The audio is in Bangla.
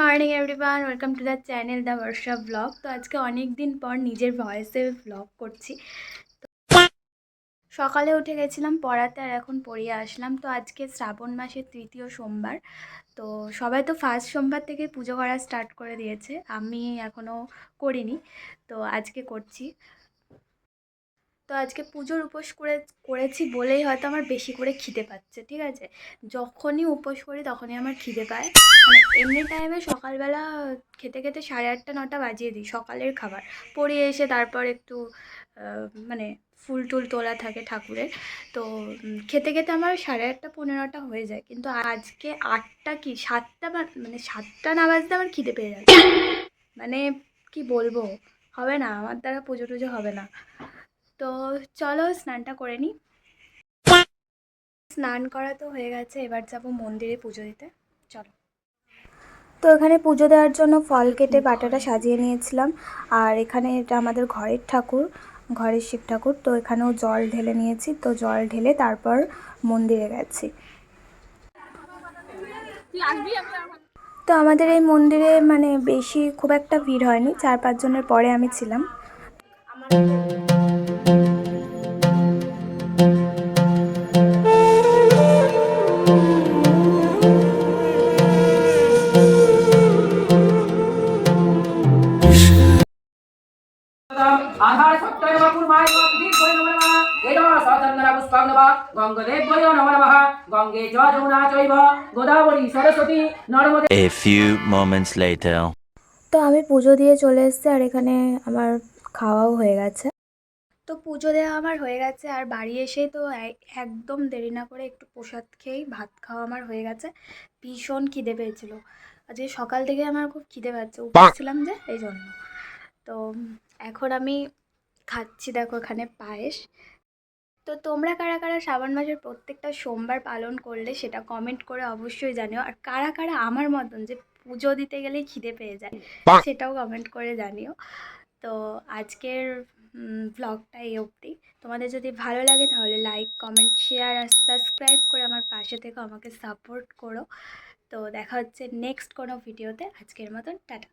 Morning everyone welcome to the channel the Barsha blog তো আজকে অনেক দিন পর নিজের ভয়েসে ব্লগ করছি। সকালে উঠে গেছিলাম, পড়াতে আর এখন পড়িয়ে আসলাম। তো আজকে শ্রাবণ মাসের তৃতীয় সোমবার। তো সবাই তো ফার্স্ট সোমবার থেকে পুজো করা স্টার্ট করে দিয়েছে। আমি এখনও করিনি। তো আজকে করছি। তো আজকে পুজোর উপোস করে, করেছি বলেই হয়তো আমার বেশি করে খিদে পাচ্ছে, ঠিক আছে? যখনই উপোস করি তখনই আমার খিদে পায়। মানে এমনি টাইমে সকালবেলা খেতে খেতে সাড়ে আটটা, নটা বাজিয়ে দিই সকালের খাবার। পড়িয়ে এসে তারপর একটু মানে ফুল টুল তোলা থাকে ঠাকুরের। তো খেতে খেতে আমার সাড়ে আটটা পনেরোটা হয়ে যায়। কিন্তু আজকে আটটা কি, সাতটা মানে সাতটা না বাজতে আমার খিদে পেয়ে যাচ্ছে। মানে কি বলব? হবে না, আমার দ্বারা পুজো টুজো হবে না। তো চলো স্নানটা করে নিই। স্নান করা তো হয়ে গেছে, এবার যাব মন্দিরে পুজো দিতে। চলো। তো এখানে পুজো দেওয়ার জন্য ফল কেটে বাটাটা সাজিয়ে নিয়েছিলাম, আর এখানে এটা আমাদের ঘরের ঠাকুর, ঘরের শিব ঠাকুর। তো এখানেও জল ঢেলে নিয়েছি, তো জল ঢেলে তারপর মন্দিরে গেছি। তো আমাদের এই মন্দিরে মানে বেশি খুব একটা ভিড় হয়নি, চার পাঁচজনের পরে আমি ছিলাম। আধার সত্যয় নমঃ পূর্বায় নমঃ বিদীর্ঘয় নমঃ নমঃ। এদম সচন্দনা পুষ্পং নমঃ গঙ্গদেব্যয় নমঃ নমঃ। গঙ্গে চ যমুনা চৈব Godavari Saraswati নর্মদে A few moments later. তো আমি পুজো দিয়ে চলে এসেছি আর এখানে আমার খাওয়াও হয়ে গেছে। তো পুজো দেওয়া আমার হয়ে গেছে আর বাড়ি এসে তো এ- একদম দেরি না করে একটু প্রসাদ খেয়েই ভাত খাওয়া আমার হয়ে গেছে। ভীষণ খিদে পেয়েছিল। আজকে সকাল থেকে আমার খুব খিদে পাচ্ছে। উঠেছিলাম যে এই জন্য। তো এখন আমি খাচ্ছি দেখো এখানে পায়েস। তো তোমরা কারা কারা শ্রাবণ মাসের প্রত্যেকটা সোমবার পালন করলে সেটা কমেন্ট করে অবশ্যই জানিও। আর কারা কারা আমার মতন যে পুজো দিতে গেলেই খিদে পেয়ে যায়, সেটাও কমেন্ট করে জানিও। তো আজকের ব্লগটা এই অবধি। তোমাদের যদি ভালো লাগে তাহলে লাইক কমেন্ট শেয়ার আর সাবস্ক্রাইব করে আমার পাশে থেকে, আমাকে সাপোর্ট করো। তো দেখা হচ্ছে নেক্সট কোনো ভিডিওতে আজকের মতন, টাটা।